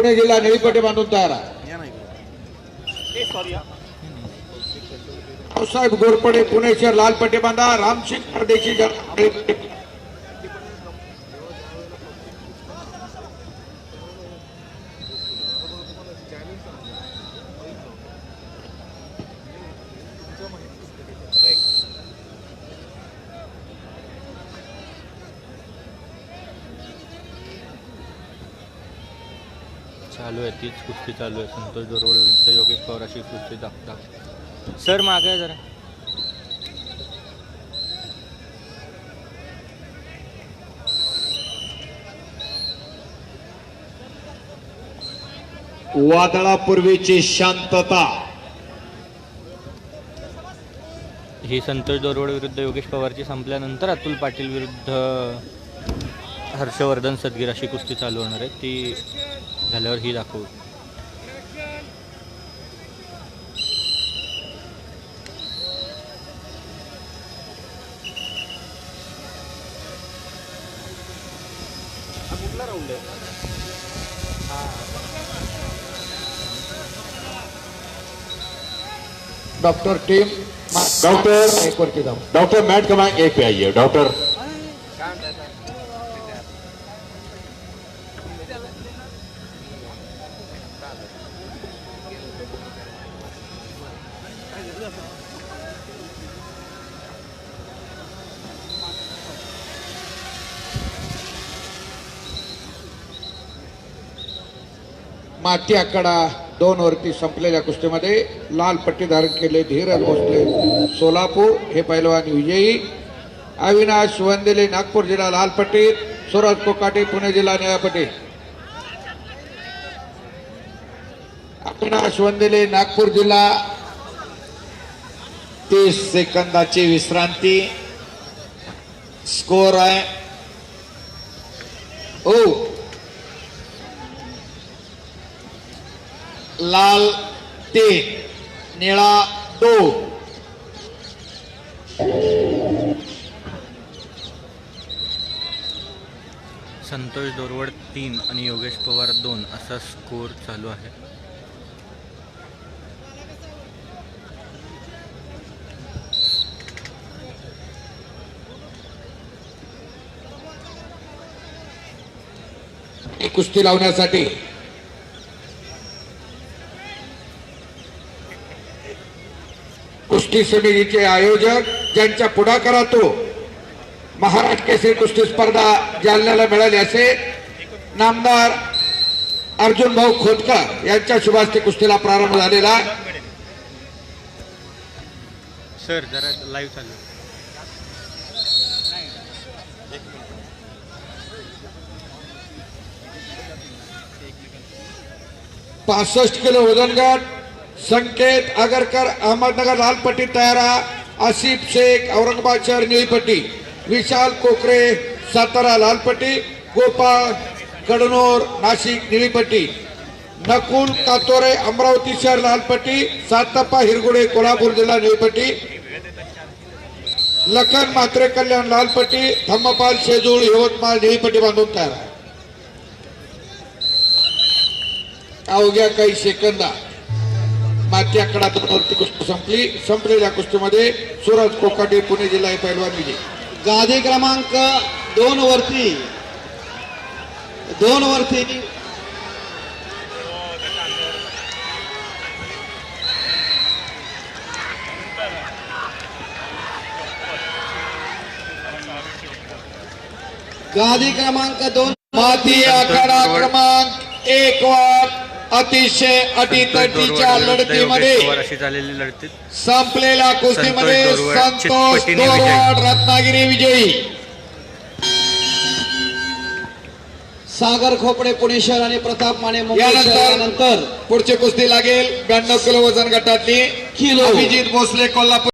पुणे जिल्हा निळीपट्टी बांधून तयार आहे. साहेब गोरपडे पुणे शहर लाल पट्टी बांधा रामसिंग परदेशी चालू आहे तीच कुस्ती चालू आहे. संतोष विरुद्ध योगेश पवार अशी कुस्ती दाखता. सर मागे आहे जरा. वादळापूर्वीची शांतता. ही संतोष दोरवडे विरुद्ध योगेश पवारची संपल्यानंतर अतुल पाटील विरुद्ध हर्षवर्धन सदगीर अशी कुस्ती चालू होणार आहे. ती झाल्यावर ही दाखवू. डॉक्टर टीम डॉक्टर एक वरती जाऊ. डॉक्टर मैट क्रमांक एक पे आइए. डॉक्टर माती आकडा दोन वरती संपलेल्या कुस्तीमध्ये लाल पट्टी धारण केले धीरज भोसले. सोलापूर हे पैलवान विजयी. अविनाश वंदेले नागपूर जिल्हा लाल पट्टी. सुरज कोकाटे पुणे जिल्हा निळ्या अविनाश वंदेले नागपूर जिल्हा तीस सेकंदाची विश्रांती. स्कोर आहे. ओ. लाल तीन निळा दो संतोष दोरवड तीन आणि योगेश पवार दोन असा स्कोर चालू आहे. कुस्ती लावण्यासाठी. कुस्ती समितीचे आयोजक ज्यांच्या पुढाकारातून महाराष्ट्र केसरी कुस्ती स्पर्धा जालन्याला मिळाली असे नामदार अर्जुन भाऊ खोतकर यांच्या शुभास्ते कुस्तीला प्रारंभ झालेला सर जरा लाईव्ह चालू. पासष्ट किलो वजनगट. संकेत आगरकर अहमदनगर लालपट्टी तयारा आसिफ शेख औरंगाबाद शहर निळीपट्टी. विशाल कोकरे सातारा लालपट्टी. गोपाळ कडनोर नाशिक निळीपट्टी. नकुल कातोरे अमरावती शहर लालपट्टी. सातप्पा हिरगुडे कोल्हापूर जिल्हा निळीपट्टी. लखन मात्रे कल्याण लालपट्टी. धम्मपाल शेजूळ यवतमाळ निळीपट्टी बांधून तयार आहे. अवघ्या काही सेकंदात माती आकडा कुस्ती संपली. संपलेल्या कुस्तीमध्ये सुरज कोकाटे पुणे जिल्हा हे पैलवान विजय. गादी क्रमांक दोन वरती दोन वरती. गादी क्रमांक दोन माती आखाडा क्रमांक एक वाट अतिशय अटीतटीच्या लढतीमध्ये संपलेल्या कुस्तीमध्ये संतोष दोरवड दोरवड रत्नागिरी विजयी. सागर खोपडे पुणे शहर आणि प्रताप माने यानंतर पुढची कुस्ती लागेल ब्याण्णव किलो वजन गटातली किलो. अभिजित भोसले कोल्हापूर